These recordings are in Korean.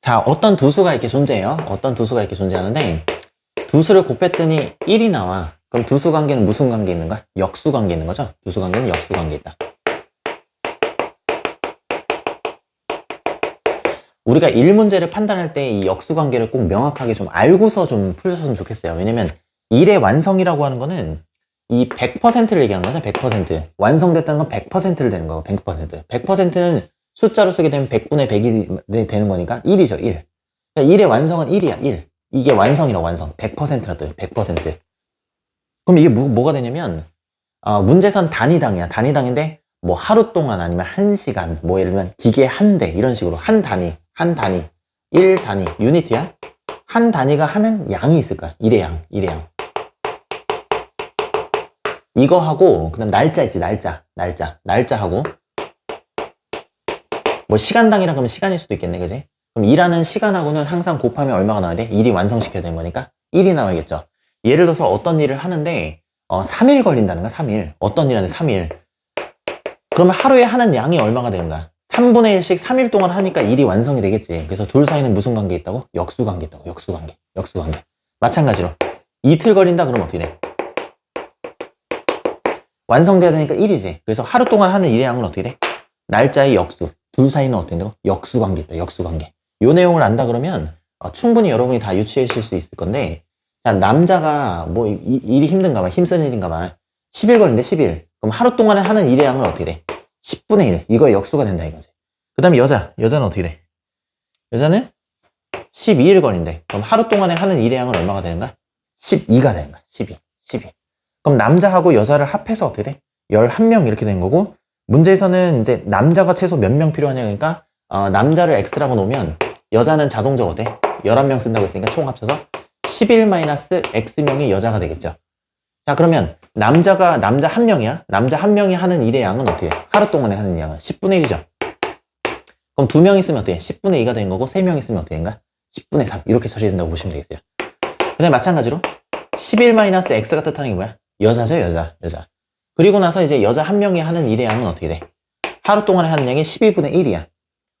자, 어떤 두 수가 이렇게 존재해요. 어떤 두 수가 이렇게 존재하는데, 두 수를 곱했더니 1이 나와. 그럼 두 수 관계는 무슨 관계 있는 거야? 역수 관계 있는 거죠? 두 수 관계는 역수 관계 있다. 우리가 1문제를 판단할 때 이 역수 관계를 꼭 명확하게 좀 알고서 좀 풀렸으면 좋겠어요. 왜냐면 1의 완성이라고 하는 거는 이 100%를 얘기하는 거죠. 100%. 완성됐다는 건 100%를 되는 거고, 100%. 100%는 숫자로 쓰게 되면 100분의 100이 되는 거니까 1이죠, 1. 그러니까 1의 완성은 1이야, 1. 이게 완성이라고 완성. 100%라 또 100%. 그럼 이게 뭐, 뭐가 되냐면, 어, 문제선 단위당이야. 단위당인데, 뭐 하루 동안 아니면 한 시간, 뭐 예를 들면 기계 한 대, 이런 식으로 한 단위, 한 단위, 1 단위, 유니트야? 한 단위가 하는 양이 있을 거야. 1의 양, 1의 양. 이거 하고, 그 다음 날짜 있지, 날짜, 날짜, 날짜 하고, 뭐 시간당이라 그러면 시간일 수도 있겠네, 그지? 그럼 일하는 시간하고는 항상 곱하면 얼마가 나와야 돼? 일이 완성시켜야 되는 거니까 1이 나와야겠죠. 예를 들어서 어떤 일을 하는데 어, 3일 걸린다는 거야, 3일. 어떤 일 하는데 3일. 그러면 하루에 하는 양이 얼마가 되는 거야? 3분의 1씩 3일 동안 하니까 일이 완성이 되겠지. 그래서 둘 사이는 무슨 관계 있다고? 역수 관계 있다고. 역수 관계. 역수 관계. 마찬가지로 이틀 걸린다 그러면 어떻게 돼? 완성돼야 되니까 1이지. 그래서 하루 동안 하는 일의 양은 어떻게 돼? 날짜의 역수. 둘 사이는 어떻게 된다고? 역수 관계 있다. 역수 관계. 요 내용을 안다 그러면 어, 충분히 여러분이 다 유추하실 수 있을 건데 자, 남자가 뭐 일이 힘든가 봐. 힘쓰는 일인가 봐. 10일 걸린대 10일. 그럼 하루 동안에 하는 일의 양은 어떻게 돼? 10분의 1. 이거의 역수가 된다 이거지. 그 다음에 여자. 여자는 어떻게 돼? 여자는 12일 걸린대. 그럼 하루 동안에 하는 일의 양은 얼마가 되는가? 12가 되는 거야. 12. 12. 그럼 남자하고 여자를 합해서 어떻게 돼? 11명 이렇게 된 거고 문제에서는 이제 남자가 최소 몇 명 필요하냐 그러니까 어, 남자를 x라고 놓으면 여자는 자동적으로 돼 11명 쓴다고 했으니까 총 합쳐서 11-x명이 여자가 되겠죠 자 그러면 남자가 남자 한 명이야 남자 한 명이 하는 일의 양은 어떻게 돼? 하루 동안에 하는 양은 10분의 1이죠 그럼 두 명 있으면 어떻게 돼? 10분의 2가 되는 거고 세 명 있으면 어떻게 된가? 10분의 3 이렇게 처리된다고 보시면 되겠어요 그 다음에 마찬가지로 11-x가 뜻하는 게 뭐야? 여자죠 여자 여자 그리고 나서 이제 여자 한 명이 하는 일의 양은 어떻게 돼? 하루 동안에 하는 양이 12분의 1이야.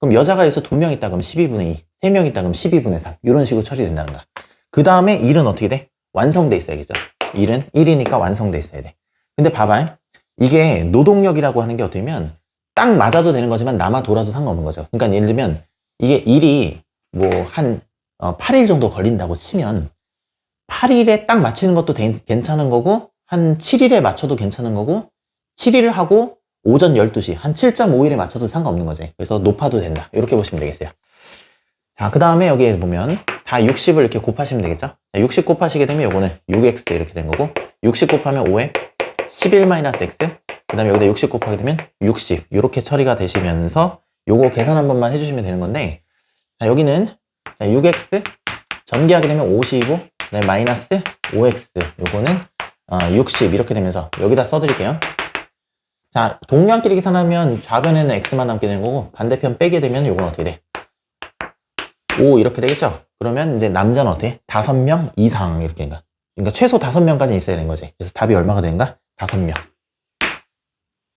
그럼 여자가 있어 두명 있다 그럼 12분의 2, 세 명 있다 그럼 12분의 3 이런 식으로 처리된다는 거야. 그 다음에 일은 어떻게 돼? 완성돼 있어야겠죠. 일은 1이니까 완성돼 있어야 돼. 근데 봐봐. 이게 노동력이라고 하는 게 어떻게 보면 딱 맞아도 되는 거지만 남아 돌아도 상관없는 거죠. 그러니까 예를 들면 이게 일이 뭐한 8일 정도 걸린다고 치면 8일에 딱 맞추는 것도 된- 괜찮은 거고 한 7일에 맞춰도 괜찮은 거고 7일을 하고 오전 12시 한 7.5일에 맞춰도 상관없는 거지. 그래서 높아도 된다. 이렇게 보시면 되겠어요. 자그 다음에 여기에 보면 다 60을 이렇게 곱하시면 되겠죠? 자, 60 곱하시게 되면 요거는 6x 이렇게 된 거고 60 곱하면 5에 11-x 그 다음에 여기다 60 곱하게 되면 60 이렇게 처리가 되시면서 요거 계산 한 번만 해주시면 되는 건데 자 여기는 자, 6x 전개하게 되면 50이고 그 다음에 마이너스 5x 요거는 어, 60 이렇게 되면서 여기다 써드릴게요. 자, 동량끼리 계산하면 좌변에는 x만 남게 되는 거고 반대편 빼게 되면 요건 어떻게 돼? 5 이렇게 되겠죠? 그러면 이제 남자는 어떻게? 5명 이상 이렇게 된가? 그러니까 최소 5명까지 있어야 되는 거지. 그래서 답이 얼마가 되는가? 5명.